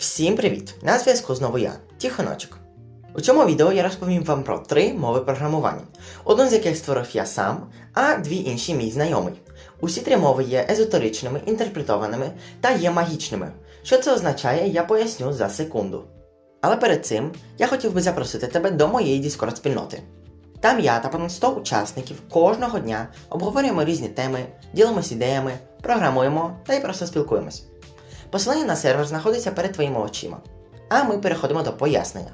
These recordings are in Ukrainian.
Всім привіт! На зв'язку знову я, Тихоночок. У цьому відео я розповім вам про три мови програмування, одну з яких створив я сам, а дві інші мій знайомий. Усі три мови є езотеричними, інтерпретованими та є магічними. Що це означає, я поясню за секунду. Але перед цим я хотів би запросити тебе до моєї Discord спільноти. Там я та понад 100 учасників кожного дня обговорюємо різні теми, ділимось ідеями, програмуємо та й просто спілкуємось. Посилання на сервер знаходиться перед твоїми очима. А ми переходимо до пояснення.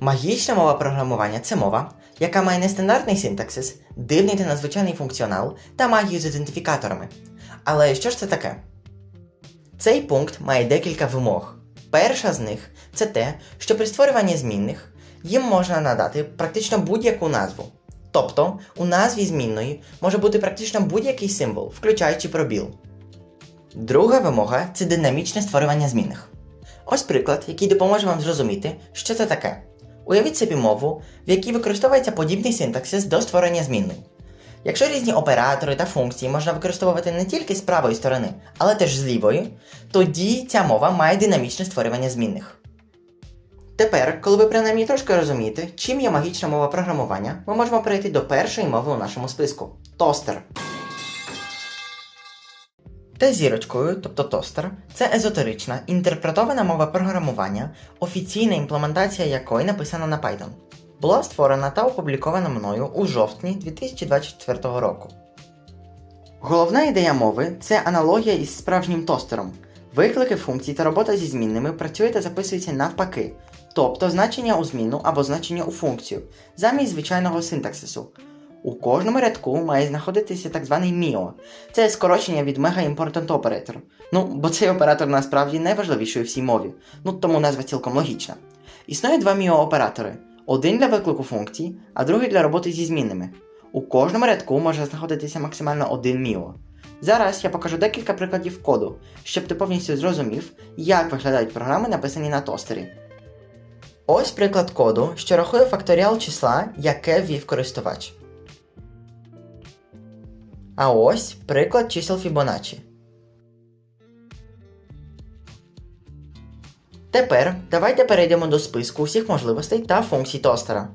Магічна мова програмування це мова, яка має нестандартний синтаксис, дивний та надзвичайний функціонал та магію з ідентифікаторами. Але що ж це таке? Цей пункт має декілька вимог. Перша з них це те, що при створюванні змінних їм можна надати практично будь-яку назву. Тобто у назві змінної може бути практично будь-який символ, включаючи пробіл. Друга вимога це динамічне створювання змінних. Ось приклад, який допоможе вам зрозуміти, що це таке. Уявіть собі мову, в якій використовується подібний синтаксис до створення змінної. Якщо різні оператори та функції можна використовувати не тільки з правої сторони, але теж з лівої, тоді ця мова має динамічне створювання змінних. Тепер, коли ви принаймні трошки розумієте, чим є магічна мова програмування, ми можемо перейти до першої мови у нашому списку тостер. Та зірочкою, тобто тостер, це езотерична, інтерпретована мова програмування, офіційна імплементація якої написана на Python. Була створена та опублікована мною у жовтні 2024 року. Головна ідея мови це аналогія із справжнім тостером. Виклики функцій та робота зі змінними працює та записується навпаки, тобто значення у зміну або значення у функцію, замість звичайного синтаксису. У кожному рядку має знаходитися так званий MIO. Це скорочення від Mega Important Operator. Ну, бо цей оператор насправді найважливіший у всій мові, ну тому назва цілком логічна. Існує два MIO оператори: один для виклику функцій, а другий для роботи зі змінними. У кожному рядку може знаходитися максимально один MIO. Зараз я покажу декілька прикладів коду, щоб ти повністю зрозумів, як виглядають програми, написані на тостері. Ось приклад коду, що рахує факторіал числа, яке ввів користувач. А ось приклад чисел Fibonacci. Тепер давайте перейдемо до списку усіх можливостей та функцій тостера.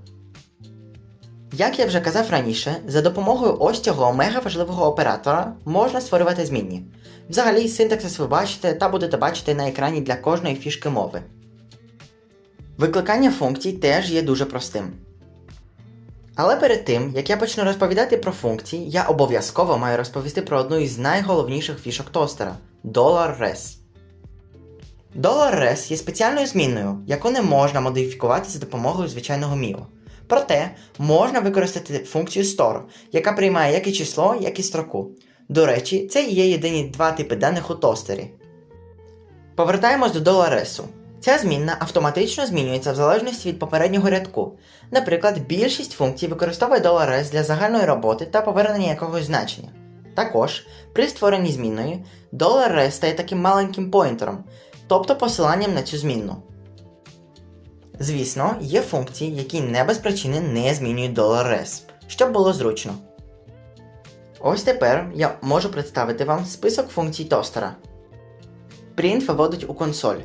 Як я вже казав раніше, за допомогою ось цього мега важливого оператора можна створювати змінні. Взагалі, синтаксис ви бачите та будете бачити на екрані для кожної фішки мови. Викликання функцій теж є дуже простим. Але перед тим, як я почну розповідати про функції, я обов'язково маю розповісти про одну із найголовніших фішок тостера $res. $res є спеціальною змінною, яку не можна модифікувати за допомогою звичайного MIO. Проте можна використати функцію store, яка приймає як і число, як і строку. До речі, це є єдині два типи даних у тостері. Повертаємось до $res. Ця змінна автоматично змінюється в залежності від попереднього рядку. Наприклад, більшість функцій використовує $res для загальної роботи та повернення якогось значення. Також при створенні змінної $res стає таким маленьким поінтером, тобто посиланням на цю змінну. Звісно, є функції, які не без причини не змінюють $res, щоб було зручно. Ось тепер я можу представити вам список функцій тостера. Print виводить у консоль.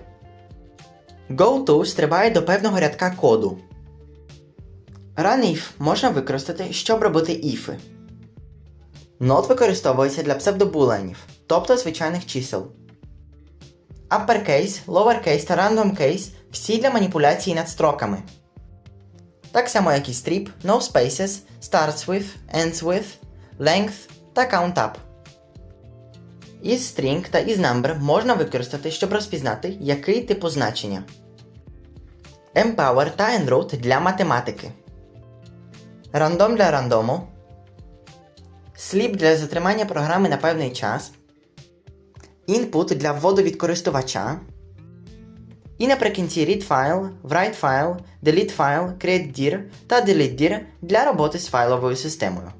GoTo стрибає до певного рядка коду. RunIf можна використати, щоб робити іфи. Not використовується для псевдобуленів, тобто звичайних чисел. Uppercase, lowercase та randomcase всі для маніпуляції над строками. Так само як і strip, no spaces, starts with, ends with, length та countup. Із string та із number можна використати, щоб розпізнати, який тип значення. Empower та enroute для математики. Рандом для рандому. Sleep для затримання програми на певний час. Input для вводу від користувача. І наприкінці read файл, write файл, delete файл, create dir та delete dir для роботи з файловою системою.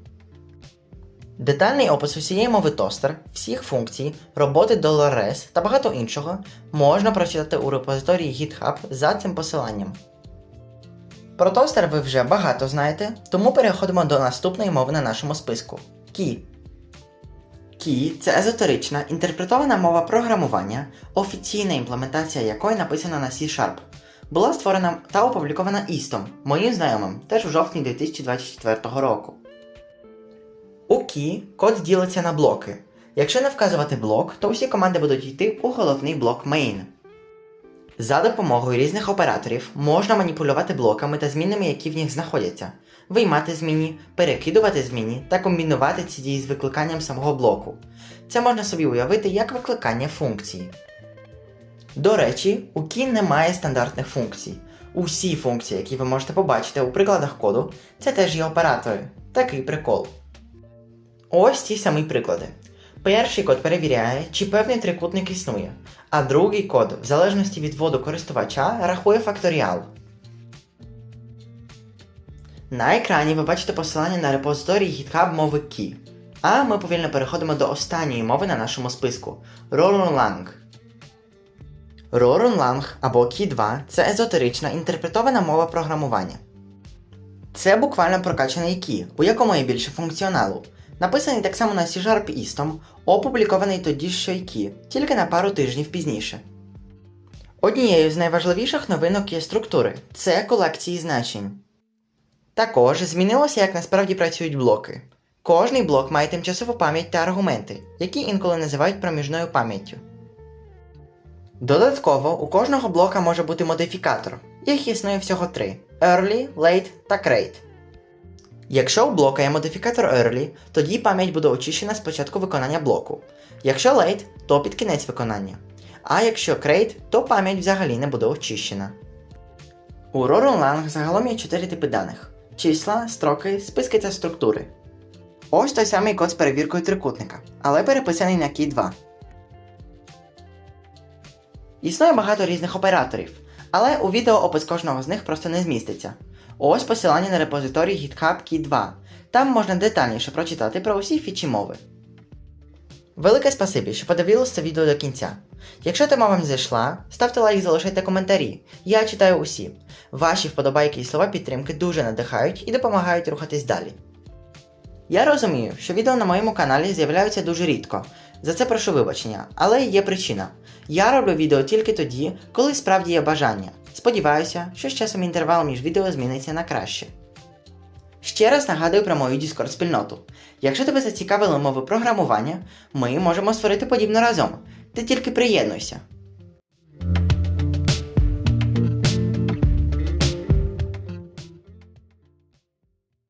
Детальний опис усієї мови тостер, всіх функцій, роботи $res та багато іншого можна прочитати у репозиторії GitHub за цим посиланням. Про тостер ви вже багато знаєте, тому переходимо до наступної мови на нашому списку Key. Key – це езотерична інтерпретована мова програмування, офіційна імплементація якої написана на C-Sharp. Була створена та опублікована Істом, моїм знайомим, теж у жовтні 2024 року. У Key код ділиться на блоки. Якщо не вказувати блок, то усі команди будуть йти у головний блок main. За допомогою різних операторів можна маніпулювати блоками та змінами, які в них знаходяться, виймати зміни, перекидувати зміни та комбінувати ці дії з викликанням самого блоку. Це можна собі уявити як викликання функції. До речі, у Key немає стандартних функцій. Усі функції, які ви можете побачити у прикладах коду, це теж є оператори. Такий прикол. Ось ті самі приклади. Перший код перевіряє, чи певний трикутник існує, а другий код, в залежності від воду користувача, рахує факторіал. На екрані ви бачите посилання на репозиторій GitHub мови Key. А ми повільно переходимо до останньої мови на нашому списку Rorunlang. Rorunlang або Key 2 це езотерична інтерпретована мова програмування. Це буквально прокачаний Key, у якому є більше функціоналу. Написаний так само на C-Sharp істом, опублікований тоді що й тільки на пару тижнів пізніше. Однією з найважливіших новинок є структури це колекції значень. Також змінилося, як насправді працюють блоки. Кожний блок має тимчасову пам'ять та аргументи, які інколи називають проміжною пам'яттю. Додатково у кожного блока може бути модифікатор, їх існує всього три: Early, Late та Crate. Якщо у блока є модифікатор Early, тоді пам'ять буде очищена з початку виконання блоку. Якщо Late, то під кінець виконання. А якщо Crate, то пам'ять взагалі не буде очищена. У Rorunlang загалом є 4 типи даних: числа, строки, списки та структури. Ось той самий код з перевіркою трикутника, але переписаний на Key 2. Існує багато різних операторів, але у відео опис кожного з них просто не зміститься. Ось посилання на репозиторій GitHub Key 2. Там можна детальніше прочитати про усі фічі мови. Велике спасибі, що подивилися це відео до кінця. Якщо тема вам зайшла, ставте лайк, залишайте коментарі. Я читаю усі. Ваші вподобайки і слова підтримки дуже надихають і допомагають рухатись далі. Я розумію, що відео на моєму каналі з'являються дуже рідко. За це прошу вибачення, але є причина. Я роблю відео тільки тоді, коли справді є бажання. Сподіваюся, що з часом інтервал між відео зміниться на краще. Ще раз нагадую про мою Discord спільноту. Якщо тебе зацікавили мови програмування, ми можемо створити подібно разом. Ти тільки приєднуйся.